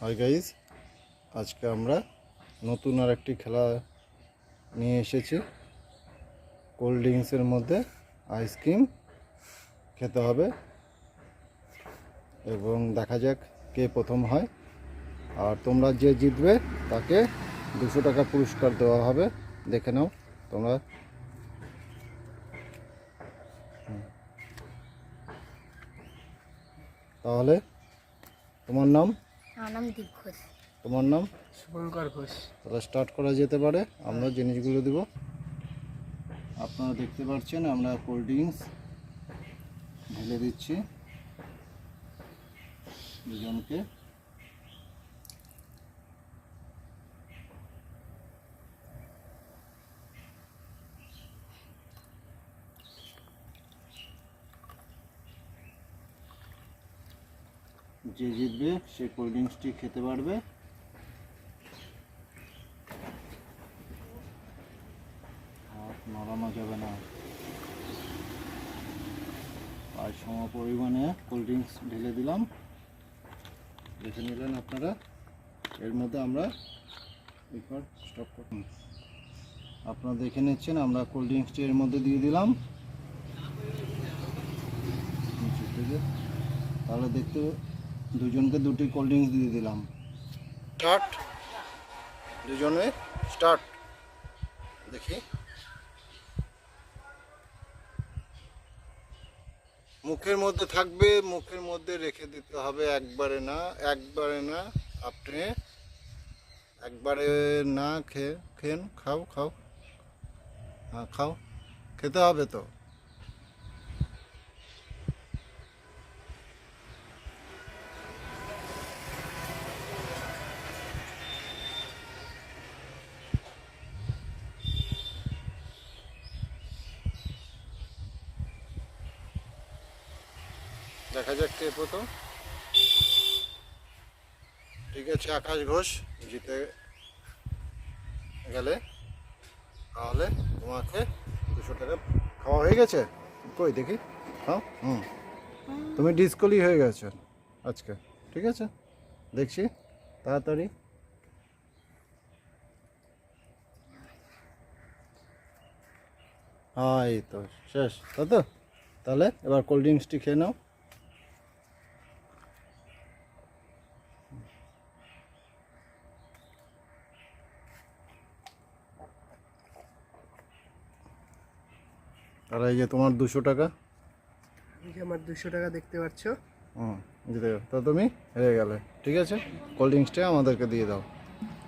Hi guys আজকে আমরা নতুন আর একটি খেলা নিয়ে এসেছি। কোল্ড ড্রিঙ্কসের মধ্যে আইসক্রিম খেতে হবে। এবং দেখা যাক কে প্রথম হয়। আর তোমরা যে জিতবে তাকে দুশো টাকা পুরস্কার দেওয়া হবে। দেখে নাও তোমরা। তাহলে তোমার নাম? আমার নাম দীপ ঘোষ। তোমার নাম? শুভঙ্কর ঘোষ। তাহলে স্টার্ট করা যেতে পারে। আমরা জিনিসগুলো দিব। আপনারা দেখতে পাচ্ছেন আমরা কোল্ড ড্রিঙ্কস ঢেলে দিচ্ছি। দুজনকে। যে জিতবে, সে কোল্ড ড্রিঙ্কসটি খেতে পারবে। হাত নাড়ানো যাবে না। আর সম পরিমাণে কোল্ড ড্রিঙ্কস ঢেলে দিলাম। দেখে নিলেন আপনারা। এর মধ্যে আমরা একবার স্টপ করুন আপনারা দেখে নিচ্ছেন, আমরা কোল্ড ড্রিঙ্কসটি এর মধ্যে দিয়ে দিলাম। তাহলে দেখতে দুজনকে দুটি কোল্ড ড্রিঙ্কস দিয়ে দিলাম। স্টার্ট দুজনে স্টার্ট দেখি। মুখের মধ্যে থাকবে, মুখের মধ্যে রেখে দিতে হবে একবারে না একবারে না। আপনি একবারে না খেয়ে খেন খাও খাও। হ্যাঁ খাও। খেতে হবে তো? দেখা যাক কে প্রথম। ঠিক আছে আকাশ ঘোষ জিতে গেলে। তাহলে তোমাকে দুশো টাকা খাওয়া হয়ে গেছে? কই দেখি। হ্যাঁ হুম। তুমি ডিসকলি হয়ে গেছো আজকে। ঠিক আছে দেখছি তাড়াতাড়ি। হ্যাঁ এই তো শেষ। তাই তো? তাহলে এবার কোল্ড ড্রিঙ্কসটি খেয়ে নাও। আর এই যে তোমার দুশো টাকা? এই যে আমার দুশো টাকা দেখতে পাচ্ছ। হুম তা তুমি হেরে গেলে। ঠিক আছে? কোল্ড ড্রিঙ্কসটা আমাদেরকে দিয়ে দাও।